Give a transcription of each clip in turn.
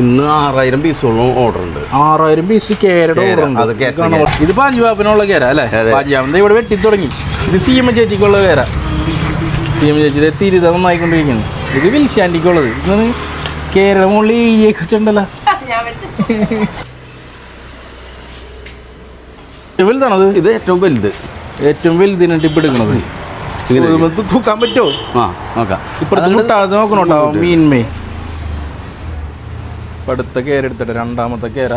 ഇന്ന് ആറായിരം പീസോളം ഓർഡർ ഉണ്ട് ആറായിരം പീസ് കേരയുടെ ഉണ്ട്. ഇത് പാഞ്ചുവാപ്പിനുള്ള കേര അല്ലേ? പാഞ്ചാപ്പിന്റെ ഇവിടെ വെട്ടി തുടങ്ങി. ഇത് സി എം ചേച്ചിക്കുള്ള കേര. സി എം ചേച്ചിയുടെ തിരിത നന്നായിക്കൊണ്ടിരിക്കുന്നു. ഇത് വിൽശാൻഡിക്കുള്ളത് ഇന്ന് കേരള മുകളിൽ ഈയൊക്കെ വെച്ചിട്ടുണ്ടല്ലോ. ഇത് ഏറ്റവും വലുത്. ഏറ്റവും വലുതിനെ ടിപ്പ് എടുക്കണത് തൂക്കാൻ പറ്റുമോ? ആ നോക്കാം. ഇപ്പൊ നോക്കണോട്ടോ? മീൻമേ. ഇപ്പൊ അടുത്ത കേര എടുത്തിട്ട് രണ്ടാമത്തെ കേര.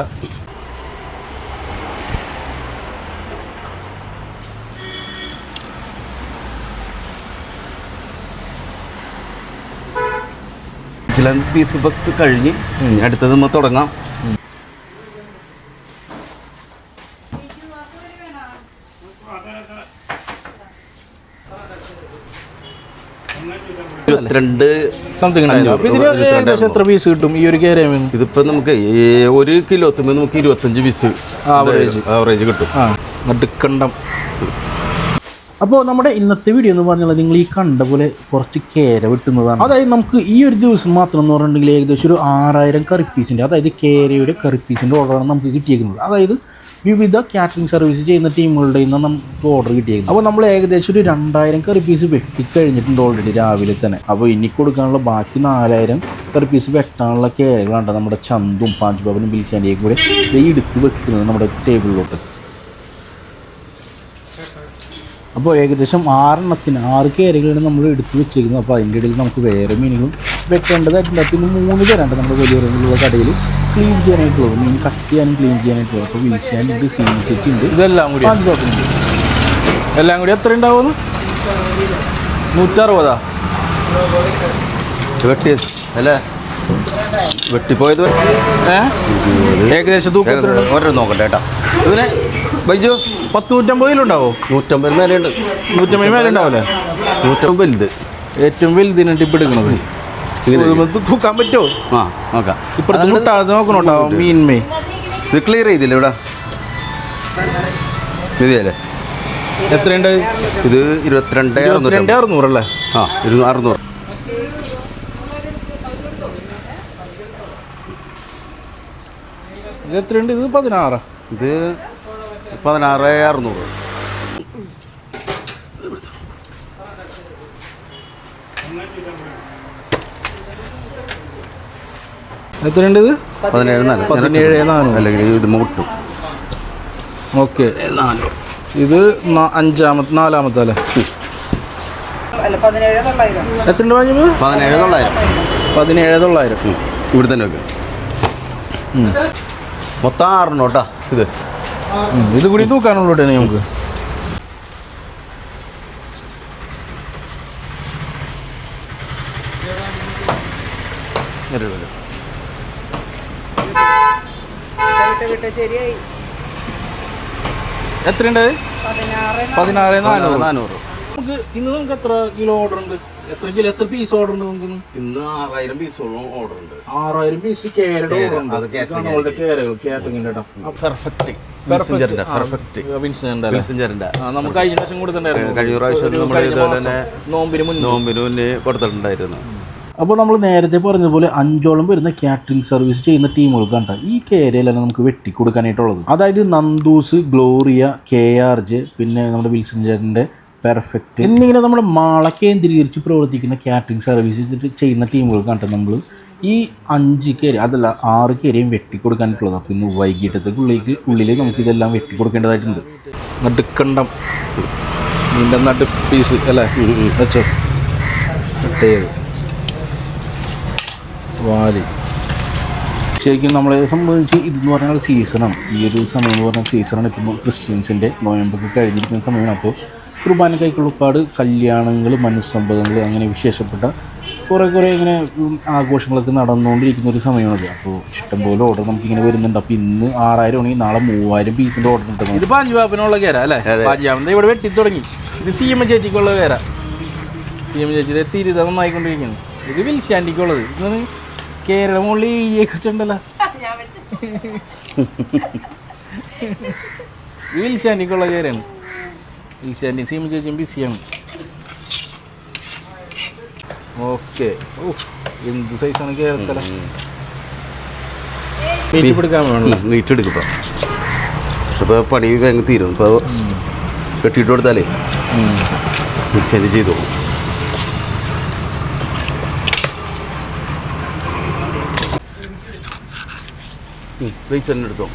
ചില പീസ് കഴിഞ്ഞ്. അടുത്തത് നമ്മൾ തുടങ്ങാം. ഇരുപത്തിരണ്ട് സംതിങ് ഏകദേശം എത്ര പീസ് കിട്ടും ഈ ഒരു കേരമീന്ന് ഇതിപ്പോ നമുക്ക് ഒരു കിലോ തുമ്പ നമുക്ക് ഇരുപത്തഞ്ച് പീസ് ആവറേജ് ആവറേജ് കിട്ടും. ആ നടുക്കണ്ടം. അപ്പോൾ നമ്മുടെ ഇന്നത്തെ വീഡിയോ എന്ന് പറഞ്ഞാൽ നിങ്ങൾ ഈ കണ്ട പോലെ കുറച്ച് കേര വെട്ടുന്നതാണ്. അതായത് നമുക്ക് ഈ ഒരു ദിവസം മാത്രം എന്ന് പറഞ്ഞിട്ടുണ്ടെങ്കിൽ ഏകദേശം ഒരു ആറായിരം കറി പീസിന്റെ അതായത് കേരയുടെ കറി പീസിന്റെ ഓർഡറാണ് നമുക്ക് കിട്ടിയേക്കുന്നത്. അതായത് വിവിധ കാറ്ററിംഗ് സർവീസ് ചെയ്യുന്ന ടീമുകളുടെ നിന്ന് നമുക്ക് ഓർഡർ കിട്ടിയിരുന്നു അപ്പോൾ നമ്മൾ ഏകദേശം ഒരു രണ്ടായിരം കറി പീസ് വെട്ടിക്കഴിഞ്ഞിട്ടുണ്ട് ഓൾറെഡി രാവിലെ തന്നെ. അപ്പോൾ ഇനി കൊടുക്കാനുള്ള ബാക്കി നാലായിരം കറി പീസ് വെട്ടാനുള്ള കേരകളാണ് നമ്മുടെ ചന്തും പാഞ്ചുബാബനും ബിൽച്ചാന്റെയും കൂടെ ഇതേ എടുത്ത് വെക്കുന്നത് നമ്മുടെ ടേബിളിലോട്ട് അപ്പോൾ ഏകദേശം ആറെണ്ണത്തിന് ആറ് കേരകളാണ് നമ്മൾ എടുത്ത് വെച്ചിരിക്കുന്നത്. അപ്പോൾ അതിന്റെ ഇടയിൽ നമുക്ക് വേറെ മീനുകളും വെട്ടേണ്ടതായിട്ടുണ്ട്. പിന്നെ മൂന്ന് പേരുണ്ട് നമ്മുടെ വലിയ കടയിൽ. ക്ലീൻ ചെയ്യാനായിട്ടുള്ളത് മീൻ കട്ട് ചെയ്യാനും ക്ലീൻ ചെയ്യാനായിട്ടുള്ളത് അപ്പോൾ വീശാനുണ്ട് സീൻ ചേച്ചി ഉണ്ട് ഇതെല്ലാം കൂടി. അത് കുഴപ്പമില്ല എല്ലാം കൂടി എത്ര ഉണ്ടാവും നൂറ്ററുപതാ? വെട്ടി അല്ലേ? വെട്ടിപ്പോയത് ഏകദേശം? ഓരോ നോക്കട്ടെ കേട്ടോ. ഇതിന് ബൈജു പത്ത് നൂറ്റമ്പതിലുണ്ടാവോ? നൂറ്റമ്പത് മേലുണ്ട് നൂറ്റമ്പത് മേലെ ഉണ്ടാവില്ലേ നൂറ്റമ്പത് വലുത്. ഏറ്റവും വലുതിനായിട്ട് ഇപ്പം ഇത് തൂക്കാൻ പറ്റുമോ? ആ നോക്കാം. ഇപ്പഴത്തെ നോക്കണോട്ടോ മീൻമേ. ഇത് ക്ലിയർ ചെയ്തില്ല ഇവിടെ? മതിയല്ലേ എത്രയുണ്ട്? ഇത് ഇരുപത്തിരണ്ട് ഇരുപത്തിരണ്ട് അറുന്നൂറ് അല്ലേ ആ ഇരുന്നൂറ് അറുന്നൂറ്. ഇത് എത്രയുണ്ട്? ഇത് പതിനാറ്. ഇത് പതിനാറ് അറുന്നൂറ്. എത്രയുണ്ട് ഇത് പതിനേഴ് നാല്. പതിനേഴ് നാനൂറ് അല്ലെങ്കിൽ ഇത് മുട്ടും. ഓക്കെ. നാനൂറ് ഇത് അഞ്ചാമത്തെ നാലാമത്തെ അല്ലേ? അല്ല പതിനേഴ് തൊള്ളായിരം. പതിനേഴ് തൊള്ളായിരം. ഇവിടെ തന്നെ ഒക്കെ മൊത്തം ആറെണ്ണോട്ടാ ഇത്. ഇത് കൂടി തൂക്കാനുള്ളൂ നമുക്ക്. വിട്ട് ശരിയായി. എത്രയുണ്ട്? പതിനാറ് നാനൂറ്. നമുക്ക് ഇന്ന് നമുക്ക് എത്ര കിലോ ഓർഡർ ഉണ്ട്? എത്ര കിലോ എത്ര പീസ് ഓർഡർ ഉണ്ട് നമുക്ക് ഇന്ന്? ആറായിരം പീസോളം ഓർഡർ ഉണ്ട്. ആറായിരം പീസ് കേരള ഓർഡർ ഉണ്ട്. പെർഫെക്റ്റ് നമുക്ക് കഴിഞ്ഞ പ്രാവശ്യം കൊടുത്തിട്ടുണ്ടായിരുന്നു. കഴിഞ്ഞ പ്രാവശ്യം നമ്മൾ ഇതുപോലെ നോമ്പിന് മുന്നേ കൊടുത്തിട്ടുണ്ടായിരുന്നു. അപ്പോൾ നമ്മൾ നേരത്തെ പറഞ്ഞതുപോലെ അഞ്ചോളം വരുന്ന കാറ്ററിംഗ് സർവീസ് ചെയ്യുന്ന ടീമുകൾക്കാണ് ഈ കേരയിലാണ് നമുക്ക് വെട്ടിക്കൊടുക്കാനായിട്ടുള്ളത് അതായത് Nandus Gloria K R J പിന്നെ നമ്മുടെ വിൽസൺ ചേട്ടന്റെ പെർഫെക്റ്റ് എന്നിങ്ങനെ നമ്മുടെ മാള കേന്ദ്രീകരിച്ച് പ്രവർത്തിക്കുന്ന കാറ്ററിംഗ് സർവീസസ് ചെയ്യുന്ന ടീമുകൾക്കാണ് നമ്മൾ ഈ അഞ്ച് കേരി അതല്ല ആറ് കേരിയും വെട്ടിക്കൊടുക്കാനായിട്ടുള്ളത് അപ്പോൾ ഇന്ന് വൈകിട്ടത്തേക്കുള്ളിലേക്ക് ഉള്ളിൽ നമുക്ക് ഇതെല്ലാം വെട്ടിക്കൊടുക്കേണ്ടതായിട്ടുണ്ട് നടുക്കണ്ടം. നിന്റെ നടു പീസ് അല്ലേ? വെച്ചോ. കട്ട് വാലി. ശരിക്കും നമ്മളെ സംബന്ധിച്ച് ഇതെന്ന് പറഞ്ഞാൽ സീസണാണ് ഈ ഒരു സമയം എന്ന് പറഞ്ഞാൽ സീസണാണ് ഇപ്പം ക്രിസ്ത്യൻസിന്റെ നോയമ്പൊക്കെ കഴിഞ്ഞിരിക്കുന്ന സമയമാണ്. അപ്പോൾ കുർബാന കൈക്കുള്ളപ്പാട് കല്യാണങ്ങൾ മനസ്സമ്പതങ്ങൾ അങ്ങനെ വിശേഷപ്പെട്ട കുറേ കുറേ ഇങ്ങനെ ആഘോഷങ്ങളൊക്കെ നടന്നുകൊണ്ടിരിക്കുന്ന ഒരു സമയമാണത്. അപ്പോൾ ഇഷ്ടംപോലെ ഓർഡർ നമുക്കിങ്ങനെ വരുന്നുണ്ട്. അപ്പോൾ ഇന്ന് ആറായിരം ആണെങ്കിൽ നാളെ മൂവായിരം പീസിന്റെ ഓർഡർ ഉണ്ട് ഇത് പാഞ്ചുവാപ്പിനുള്ള കേര അല്ലേ? പാഞ്ചാപ്പിന്റെ ഇവിടെ വെട്ടി തുടങ്ങി. ഇത് സി എം ചേച്ചിക്കുള്ള കേര. സി എം ചേച്ചിയുടെ തിരിത നന്നായിക്കൊണ്ടിരിക്കുന്നു. ഇത് വിൽശാൻഡിക്കുള്ളത് ഇത് കേരള മുകളിൽ ഈയൊക്കെ വെച്ചിട്ടുണ്ടല്ലോ. ഇത് വിൽശാന്റിക്കുള്ള കേരയാണ് വിൽശാന്റി സി എം ചേച്ചിയും ബിസിയാണ്. ഓക്കെ. ഓ എന്ത് സൈസാണ് കേരളത്തില? നീറ്റ് എടുക്കും പണി വേഗം തീരും. ഇപ്പോൾ കെട്ടിയിട്ട് കൊടുത്താലേ മിക്സി ചെയ്തോളൂ. പൈസ തന്നെ എടുത്തോ.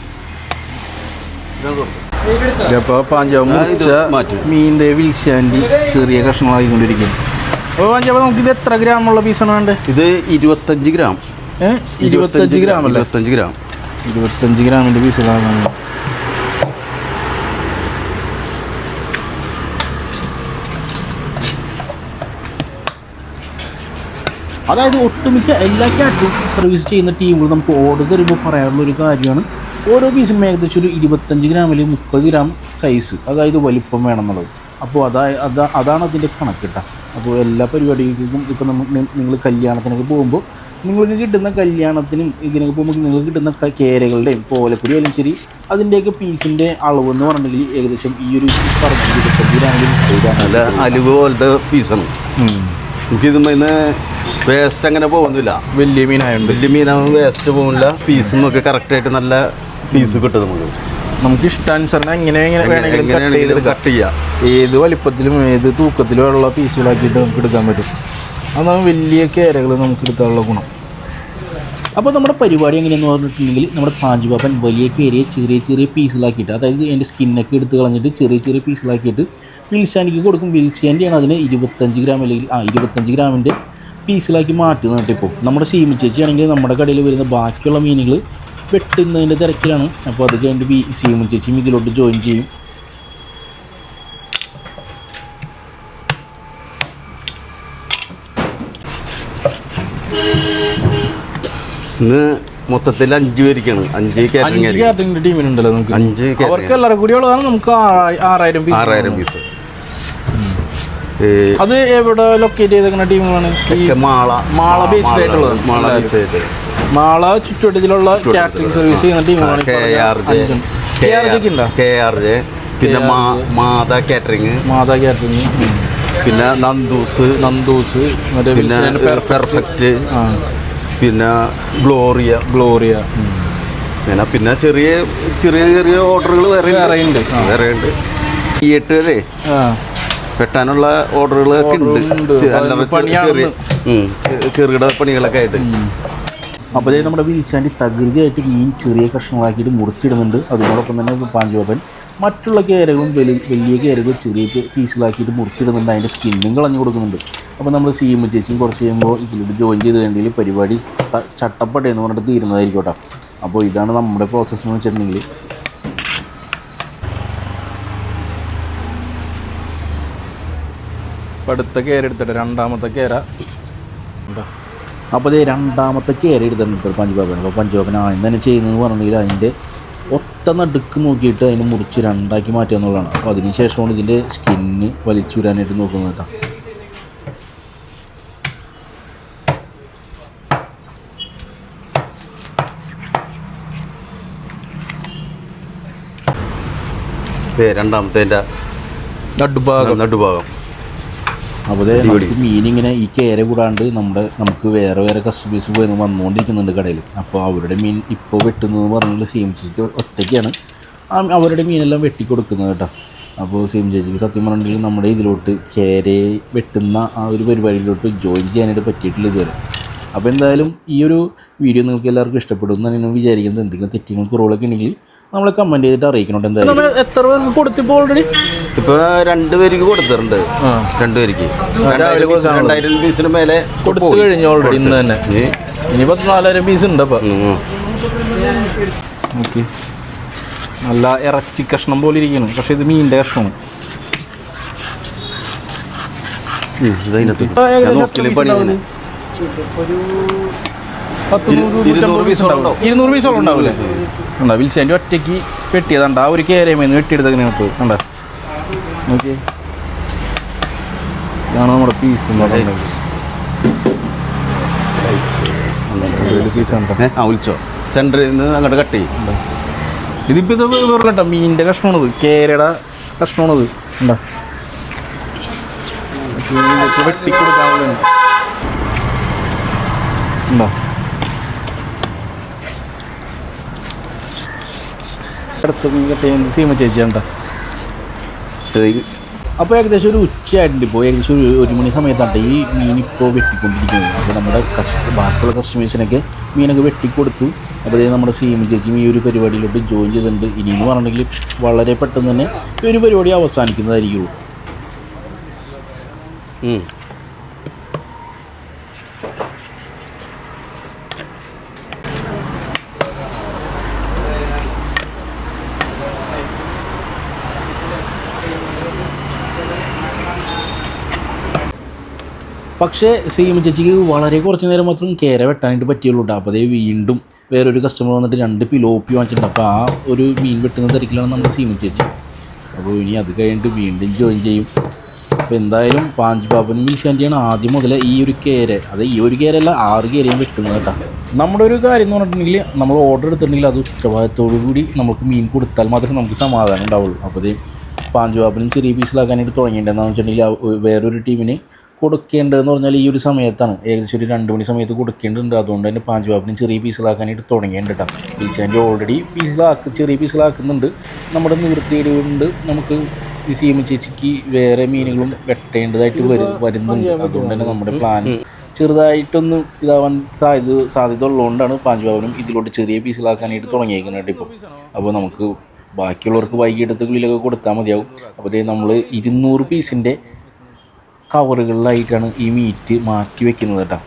അപ്പോൾ പാഞ്ചാവ് മുറിച്ച. മീനിന്റെ വിൽശാൻഡി ചെറിയ കഷ്ണങ്ങളായിക്കൊണ്ടിരിക്കും അപ്പോൾ പാഞ്ചാവ് നമുക്ക് ഇത് എത്ര ഗ്രാമുള്ള പീസാണ് വേണ്ടത്? ഇത് ഇരുപത്തഞ്ച് ഗ്രാം. ഏ? ഇരുപത്തഞ്ച് ഗ്രാം അല്ലേ ഇരുപത്തഞ്ച് ഗ്രാം. ഇരുപത്തഞ്ച് ഗ്രാമിന്റെ പീസുകളാണ് അതായത് ഒട്ടുമിക്ക എല്ലാ കാറ്ററിംഗ് സർവീസ് ചെയ്യുന്ന ടീമുകൾ നമുക്ക് ഓർഡർ തരുമ്പോൾ പറയാനുള്ള ഒരു കാര്യമാണ്. ഓരോ പീസും ഏകദേശം ഒരു ഇരുപത്തഞ്ച് ഗ്രാം അല്ലെങ്കിൽ മുപ്പത് ഗ്രാം സൈസ് അതായത് വലിപ്പം വേണമെന്നുള്ളത്. അപ്പോൾ അതാ അതാ അതാണ് അതിന്റെ കണക്കിട്ട അപ്പോൾ എല്ലാ പരിപാടികൾക്കും ഇപ്പോൾ നമ്മൾ നിങ്ങൾ കല്യാണത്തിനൊക്കെ പോകുമ്പോൾ നിങ്ങൾക്ക് കിട്ടുന്ന കല്യാണത്തിനും ഇതിനൊക്കെ പോകുമ്പോൾ നിങ്ങൾക്ക് കിട്ടുന്ന കേരകളുടെയും പോലക്കുടി ആയാലും ശരി അതിന്റെയൊക്കെ പീസിന്റെ അളവ് എന്ന് പറഞ്ഞിട്ടുണ്ടെങ്കിൽ ഏകദേശം ഈ ഒരു പറഞ്ഞു ഇരുപത്തഞ്ച് ഗ്രാമിൽ അലുവ പോലത്തെ പീസാണ് എനിക്കിത് വേസ്റ്റ് അങ്ങനെ പോകുന്നില്ല. വലിയ മീനായുണ്ട്. വലിയ മീനാകുമ്പോൾ വേസ്റ്റ് പോകുന്നില്ല പീസും ഒക്കെ കറക്റ്റായിട്ട് നല്ല പീസ് കിട്ടും നമുക്ക്. നമുക്ക് ഇഷ്ടാനുസരണം എങ്ങനെ വേണമെങ്കിലും എങ്ങനെയാണെങ്കിലും കട്ട് ചെയ്യാം. ഏത് വലിപ്പത്തിലും ഏത് തൂക്കത്തിലും ഉള്ള പീസുകളാക്കിയിട്ട് നമുക്ക് എടുക്കാൻ പറ്റും. അതാണ് വലിയ കേരകൾ നമുക്ക് എടുക്കാനുള്ള ഗുണം. അപ്പോൾ നമ്മുടെ പരിപാടി എങ്ങനെയെന്ന് പറഞ്ഞിട്ടുണ്ടെങ്കിൽ നമ്മുടെ പാഞ്ചുപാപ്പൻ വലിയ കയറിയ ചെറിയ ചെറിയ പീസിലാക്കിയിട്ട് അതായത് എന്റെ സ്കിന്നൊക്കെ എടുത്ത് കളഞ്ഞിട്ട് ചെറിയ ചെറിയ പീസിലാക്കിയിട്ട് വിൽസാനിക്ക് കൊടുക്കും. വിൽസാന്റെയാണ് അതിന് ഇരുപത്തഞ്ച് ഗ്രാം അല്ലെങ്കിൽ ആ ഇരുപത്തഞ്ച് ഗ്രാമിന്റെ പീസിലാക്കി മാറ്റുന്നത് കേട്ടോ ഇപ്പോൾ. നമ്മുടെ സീമി ചേച്ചിയാണെങ്കിൽ നമ്മുടെ കടയിൽ വരുന്ന ബാക്കിയുള്ള മീനുകൾ വെട്ടുന്നതിന്റെ തിരക്കിലാണ്. അപ്പോൾ അത് കഴിഞ്ഞിട്ട് ബി സീമി ചേച്ചിയും ഇതിലോട്ട് ജോയിൻ ചെയ്യും. ഇന്ന് മൊത്തത്തിൽ അഞ്ച് പേരിക്കാണ്. അഞ്ച് കാറ്ററിംഗ് ടീമിനുണ്ടല്ലോ നമുക്ക്. അഞ്ച് അവർക്ക് എല്ലാവരും കൂടി ഉള്ളതാണ് നമുക്ക് ആറാ- ആറായിരം പീസ് ആറായിരം പീസ് അത് എവിടെ ലൊക്കേറ്റ് ചെയ്തേക്കുന്ന ടീമുകളാണ്? മാള. മാള based ആയിട്ടുള്ളത്. മാള ബേസ് ആയിട്ട് മാള ചുറ്റുവട്ടത്തിലുള്ള കാറ്ററിംഗ് സർവീസ് ചെയ്യുന്ന ടീമുകളാണ് K R J. K R ജെക്ക് ഉണ്ടോ കെ ആർ ജെ. പിന്നെ മാത കാറ്ററിംഗ് മാതാ കാറ്ററിംഗ് പിന്നെ നന്ദൂസ്. നന്ദൂസ്. മറ്റേ പിന്നെ പെർഫെക്റ്റ് പിന്നെ ഗ്ലോറിയ ഗ്ലോറിയ പിന്നെ പിന്നെ ചെറിയ ചെറിയ ചെറിയ ഓർഡറുകൾ വേറെ വേറെ ഉണ്ട്. വേറെ ഉണ്ട് ഈ എട്ട് വരെ വെട്ടാനുള്ള ഓർഡറുകളൊക്കെ ഉണ്ട്. ചെറിയ ചെറുകിട പണികളൊക്കെ ആയിട്ട്. അപ്പോൾ അതായത് നമ്മുടെ വീശാണ്ടി തകൃതിയായിട്ട് മീൻ ചെറിയ കഷ്ണങ്ങളാക്കിയിട്ട് മുറിച്ചിടുന്നുണ്ട്. അതിനോടൊപ്പം തന്നെ പാഞ്ചുപാപ്പൻ മറ്റുള്ള കേരകളും വലിയ വലിയ കേരകൾ ചെറിയ പീസുകളാക്കിയിട്ട് മുറിച്ചിടുന്നുണ്ട്. അതിന്റെ സ്കിന്നും കളഞ്ഞു കൊടുക്കുന്നുണ്ട്. അപ്പോൾ നമ്മൾ സീമ ചേച്ചിയും കുറച്ച് കഴിയുമ്പോൾ ഇതിലോട്ട് ജോയിൻ ചെയ്ത് കഴിഞ്ഞാൽ പരിപാടി എന്ന് പറഞ്ഞിട്ട് തീരുന്നതായിരിക്കും കേട്ടോ. അപ്പോൾ ഇതാണ് നമ്മുടെ പ്രോസസ്സ് എന്ന് വെച്ചിട്ടുണ്ടെങ്കിൽ ഇപ്പൊ അടുത്ത കയറി എടുത്തിട്ട് രണ്ടാമത്തെ കയറ. ഉണ്ടോ? അപ്പോൾ ഇതേ രണ്ടാമത്തെ കയറി എടുത്തിട്ടുണ്ട് പഞ്ചുപാപ്പൻ അപ്പോൾ പഞ്ചുപാപ്പൻ ആ തന്നെ ചെയ്യുന്നതെന്ന് പറഞ്ഞിട്ടുണ്ടെങ്കിൽ അതിന്റെ ഒത്ത നടുക്ക് നോക്കിയിട്ട് അതിനെ മുറിച്ച് രണ്ടാക്കി മാറ്റുക എന്നുള്ളതാണ്. അപ്പോൾ അതിന് ശേഷമാണ് ഇതിന്റെ സ്കിന്ന് വലിച്ചുരാനായിട്ട് നോക്കുന്നത് കേട്ടോ. ദേ രണ്ടാമത്തെ നടുഭാഗം. നടുഭാഗം. അപ്പോൾ മീനിങ്ങനെ ഈ കേര കൂടാണ്ട് നമ്മുടെ നമുക്ക് വേറെ വേറെ കസ്റ്റമേഴ്സ് പോയി വന്നുകൊണ്ടിരിക്കുന്നുണ്ട് കടയിൽ അപ്പോൾ അവരുടെ മീൻ ഇപ്പോൾ വെട്ടുന്നതെന്ന് പറഞ്ഞാൽ സീം ചേച്ചി ഒറ്റയ്ക്കാണ്. അവരുടെ മീനെല്ലാം വെട്ടി കൊടുക്കുന്നത് കേട്ടോ. അപ്പോൾ സീം ചേച്ചിക്ക് സത്യം പറഞ്ഞിട്ടുണ്ടെങ്കിൽ നമ്മുടെ ഇതിലോട്ട് കേരയെ വെട്ടുന്ന ആ ഒരു പരിപാടിയിലോട്ട് ജോയിൻ ചെയ്യാനായിട്ട് പറ്റിയിട്ടില്ല ഇതുവരെ. അപ്പോൾ എന്തായാലും ഈ ഒരു വീഡിയോ നിങ്ങൾക്ക് എല്ലാവർക്കും ഇഷ്ടപ്പെടും എന്നാണ് ഞാൻ വിചാരിക്കുന്നത്. എന്തെങ്കിലും തെറ്റുകൾ കുറവുകളൊക്കെ ഉണ്ടെങ്കിൽ നമ്മളെ കമന്റ് ചെയ്തിട്ട് അറിയിക്കുന്നുണ്ട് എന്തായാലും. നമ്മൾ എത്ര പേർക്ക് കൊടുത്തിപ്പോ ഓൾറെഡി ഇപ്പൊ രണ്ടുപേർക്ക് കൊടുത്തിട്ടുണ്ട്. രണ്ടുപേർക്ക് രണ്ടായിരം പീസ് രണ്ടായിരം പീസിന് മേലെ കൊടുത്തു കഴിഞ്ഞു ഓൾറെഡി ഇന്ന് തന്നെ. ഇനി, നാലായിരം പീസ് ഉണ്ട് അപ്പൊ. ഓക്കെ നല്ല ഇറച്ചി കഷ്ണം പോലെ ഇരിക്കുന്നു. പക്ഷെ ഇത് മീനിന്റെ കഷ്ണമാണ്. ഇതിനകത്ത് നോക്കിയില്ലേ പണി ഇരുന്നൂറ് പീസോളം ഉണ്ടാവില്ലേ? ഉണ്ടാ? വിൽസേന്റെ ഒറ്റയ്ക്ക് വെട്ടിയതാണ്ട ആ ഒരു കേരമേന്ന് വെട്ടിയെടുത്തങ്ങനെ നമുക്ക് കണ്ട? നോക്കി ഇതാണ് നമ്മുടെ പീസ് ആ വിളിച്ചോ. സെന്ററിൽ നിന്ന് അങ്ങോട്ട് കട്ട് ചെയ്യും. ഇതിപ്പോ ഇത് വേറെ കേട്ടോ മീനിന്റെ കഷ്ണമാണത്. കേരയുടെ കഷ്ണമാണത്. ഉണ്ടാ? വെട്ടിക്കൊടുക്കാൻ ഉണ്ടാ? ചെയ്യുന്നത് സീമ ചേച്ചി കണ്ട? അപ്പോൾ ഏകദേശം ഒരു ഉച്ചയായിട്ടുണ്ട് ഇപ്പോൾ ഏകദേശം ഒരു ഒരു മണി സമയത്താണ് ഈ മീൻ ഇപ്പോൾ വെട്ടിക്കൊണ്ടിരിക്കുന്നത്. അപ്പോൾ നമ്മുടെ കസ്റ്റ ബാക്കിയുള്ള കസ്റ്റമേഴ്സിനൊക്കെ മീനൊക്കെ വെട്ടിക്കൊടുത്തു. അപ്പോൾ നമ്മുടെ സീമ ചേച്ചി ഈ ഒരു പരിപാടിയിലോട്ട് ജോയിൻ ചെയ്തിട്ടുണ്ട്. ഇനിയെന്ന് പറഞ്ഞിട്ടുണ്ടെങ്കിൽ വളരെ പെട്ടെന്ന് തന്നെ ഈ ഒരു പരിപാടി അവസാനിക്കുന്നതായിരിക്കുള്ളൂ. പക്ഷേ സീമ ചേച്ചിക്ക് വളരെ കുറച്ച് നേരം മാത്രം കേര വെട്ടാനായിട്ട് പറ്റിയുള്ളൂ കേട്ടോ അപ്പോൾ അതേ വീണ്ടും വേറൊരു കസ്റ്റമർ വന്നിട്ട് രണ്ട് പിലോപ്പി വാങ്ങിച്ചിട്ടുണ്ട്. അപ്പോൾ ആ ഒരു മീൻ വെട്ടുന്ന തിരക്കിലാണ് നമ്മുടെ സീമ ചേച്ചി അപ്പോൾ ഇനി അത് കഴിഞ്ഞിട്ട് വീണ്ടും ജോയിൻ ചെയ്യും. അപ്പോൾ എന്തായാലും പാഞ്ച് ബാബനും വിൽശാന്റെയാണ് ആദ്യം മുതൽ ഈ ഒരു കേര അത് ഈ ഒരു കേരല്ല ആറ് കേരയും വെട്ടുന്നത് കേട്ടോ. നമ്മുടെ ഒരു കാര്യം എന്ന് പറഞ്ഞിട്ടുണ്ടെങ്കിൽ നമ്മൾ ഓർഡർ എടുത്തിട്ടുണ്ടെങ്കിൽ അത് ഉത്തരവാദിത്തോടു കൂടി നമുക്ക് മീൻ കൊടുത്താൽ മാത്രമേ നമുക്ക് സമാധാനം ഉണ്ടാവുള്ളൂ. അപ്പോൾ പാഞ്ച് ബാബനും ചെറിയ പീസിലാക്കാനായിട്ട് തുടങ്ങിയിട്ടുണ്ടെന്ന് വെച്ചിട്ടുണ്ടെങ്കിൽ വേറൊരു ടീമിന് കൊടുക്കേണ്ടതെന്ന് പറഞ്ഞാൽ ഈ ഒരു സമയത്താണ്. ഏകദേശം ഒരു രണ്ട് മണി സമയത്ത് കൊടുക്കേണ്ടതുണ്ട്. അതുകൊണ്ട് തന്നെ പാഞ്ച് പാപ്പിനും ചെറിയ പീസുകളാക്കാനായിട്ട് തുടങ്ങിയിട്ടുണ്ട് കേട്ടോ പീസാന്റെ ഓൾറെഡി പീസുകളാക്കി ചെറിയ പീസുകളാക്കുന്നുണ്ട് നമ്മുടെ നിവൃത്തിയിൽ കൊണ്ട് നമുക്ക് ഈ സീമ ചേച്ചിക്ക് വേറെ മീനുകളും വെട്ടേണ്ടതായിട്ട് വരും വരുന്നുണ്ട്. അതുകൊണ്ട് തന്നെ നമ്മുടെ പ്ലാൻ ചെറുതായിട്ടൊന്ന് ഇതാവാൻ സാധ്യത സാധ്യത ഉള്ളതുകൊണ്ടാണ് പാഞ്ചുബാബനും ഇതിലോട്ട് ചെറിയ പീസുകളാക്കാനായിട്ട് തുടങ്ങിയേക്കുന്നത് ഇപ്പോൾ അപ്പോൾ നമുക്ക് ബാക്കിയുള്ളവർക്ക് വൈകിട്ടത്തുകളിലൊക്കെ കൊടുത്താൽ മതിയാവും. അപ്പോൾ നമ്മൾ ഇരുന്നൂറ് പീസിന്റെ കവറുകളിലായിട്ടാണ് ഈ മീറ്റ് മാറ്റി വെക്കുന്നത് കേട്ടോ.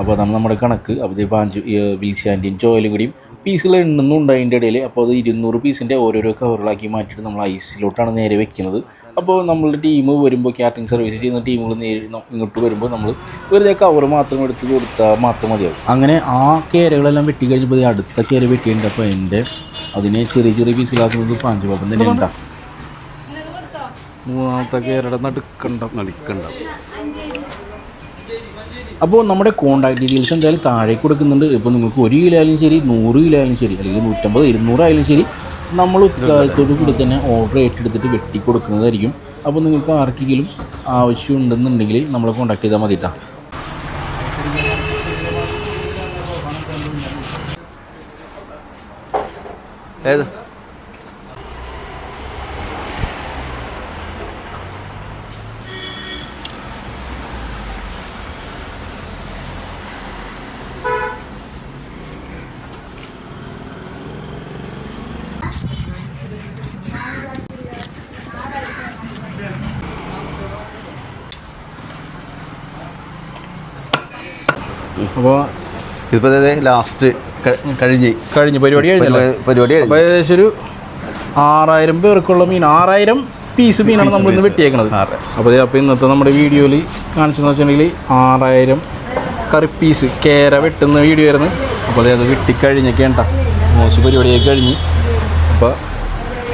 അപ്പോൾ അതാണ് നമ്മുടെ കണക്ക്. അപ്പോൾ പാഞ്ചു പാഞ്ച് വീശാന്റെയും ചോയിലും കൂടിയും പീസുകൾ എണ്ണുന്നുണ്ട് അതിന്റെ ഇടയിൽ അപ്പോൾ അത് ഇരുന്നൂറ് പീസിന്റെ ഓരോരോ കവറുകളാക്കി മാറ്റിയിട്ട് നമ്മൾ ഐസിലോട്ടാണ് നേരെ വെക്കുന്നത്. അപ്പോൾ നമ്മളുടെ ടീം വരുമ്പോൾ ക്യാറ്ററിംഗ് സർവീസ് ചെയ്യുന്ന ടീമുകൾ നേരി ഇങ്ങോട്ട് വരുമ്പോൾ നമ്മൾ വെറുതെ കവർ മാത്രം എടുത്ത് കൊടുത്താൽ മാത്രം മതിയാവും. അങ്ങനെ ആ കേരകളെല്ലാം വെട്ടി കഴിഞ്ഞപ്പോൾ അടുത്ത കേര വെട്ടിയിട്ടുണ്ട്. അപ്പോൾ എന്റെ അതിനെ ചെറിയ ചെറിയ പീസുകളാക്കുന്നത് പാഞ്ചുപാപ്പം തന്നെ ഉണ്ടാവും മൂന്നാമത്തെ കേരട നടുക്കണ്ട നടുക്കണ്ടാവും. അപ്പോൾ നമ്മുടെ കോൺടാക്ട് ഡീറ്റെയിൽസ് എന്തായാലും താഴെ കൊടുക്കുന്നുണ്ട്. ഇപ്പോൾ നിങ്ങൾക്ക് ഒരു കിലോ ആയാലും ശരി നൂറ് കിലോ ആയാലും ശരി അല്ലെങ്കിൽ നൂറ്റമ്പത് ഇരുന്നൂറായാലും ശരി നമ്മൾ ഉത്തരവാദിത്തോടു കൂടി തന്നെ ഓർഡർ ഏറ്റെടുത്തിട്ട് വെട്ടി കൊടുക്കുന്നതായിരിക്കും. അപ്പോൾ നിങ്ങൾക്ക് ആർക്കെങ്കിലും ആവശ്യമുണ്ടെന്നുണ്ടെങ്കിൽ നമ്മളെ കോൺടാക്ട് ചെയ്താൽ മതി കേട്ടോ ഏത്? അപ്പോൾ ഇതിപ്പോൾ ലാസ്റ്റ് കഴിഞ്ഞ്. കഴിഞ്ഞ്. പരിപാടി കഴിഞ്ഞു പരിപാടി- അപ്പോൾ ഏകദേശം ഒരു ആറായിരം പേർക്കുള്ള മീൻ ആറായിരം പീസ് മീനാണ് നമ്മൾ ഇന്ന് വെട്ടിയേക്കുന്നത്. അപ്പോൾ അപ്പോൾ ഇന്നത്തെ നമ്മുടെ വീഡിയോയിൽ കാണിച്ചെന്ന് വെച്ചിട്ടുണ്ടെങ്കിൽ ആറായിരം കറി പീസ് കേര വെട്ടുന്ന വീഡിയോ ആയിരുന്നു. അപ്പോൾ അത് വെട്ടിക്കഴിഞ്ഞൊക്കെ കേട്ടോ മോശം പരിപാടിയൊക്കെ കഴിഞ്ഞ്. അപ്പോൾ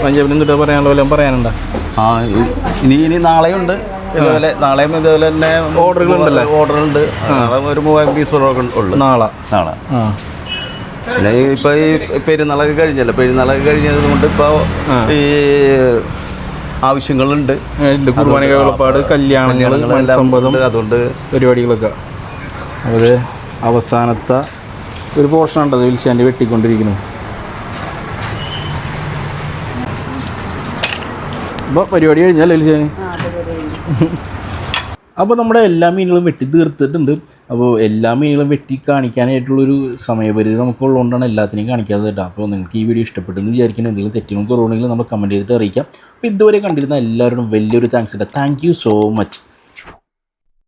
പഞ്ചാബിൽ നിന്നിട്ട് പറയാനുള്ള വല്ലതും പറയാനുണ്ടോ? ആ ഇനി ഇനി നാളെയുണ്ട്. ഇതുപോലെ നാളെയും ഇതുപോലെ തന്നെ ഓർഡറുകളുണ്ടല്ലേ? ഓർഡർ ഉണ്ട് നാളെ ഒരു മൂവായിരം പീസ് ഉള്ളു നാളെ. നാളെ. പിന്നെ ഇപ്പൊ ഈ പെരുന്നാളൊക്കെ കഴിഞ്ഞല്ലോ. പെരുന്നാളൊക്കെ കഴിഞ്ഞത് കൊണ്ട് ഇപ്പൊ ഈ ആവശ്യങ്ങളുണ്ട്. കുർബാന വെള്ളപ്പാട് കല്യാണങ്ങൾ അതുകൊണ്ട് പരിപാടികളൊക്കെ. അത് അവസാനത്തെ ഒരു പോർഷൻ ഉണ്ടത് വിൽശാന്റെ വെട്ടിക്കൊണ്ടിരിക്കുന്നു അപ്പോൾ പരിപാടി കഴിഞ്ഞല്ലേ വിൽശാന് അപ്പോൾ നമ്മുടെ എല്ലാ മീനുകളും വെട്ടി തീർത്തിട്ടുണ്ട്. അപ്പോൾ എല്ലാ മീനുകളും വെട്ടി കാണിക്കാനായിട്ടുള്ളൊരു സമയപരിധി നമുക്കുള്ളതുകൊണ്ടാണ് എല്ലാത്തിനെയും കാണിക്കാതെ കേട്ടോ. അപ്പോൾ നിങ്ങൾക്ക് ഈ വീഡിയോ ഇഷ്ടപ്പെട്ടെന്ന് വിചാരിക്കുന്ന. എന്തെങ്കിലും തെറ്റുകൾ കുറവുണ്ടെങ്കിൽ നമ്മൾ കമന്റ് ചെയ്തിട്ട് അറിയിക്കാം. അപ്പോൾ ഇതുവരെ കണ്ടിരുന്ന എല്ലാവരോടും വലിയൊരു താങ്ക്സ് ഉണ്ട് താങ്ക് യു സോ മച്ച്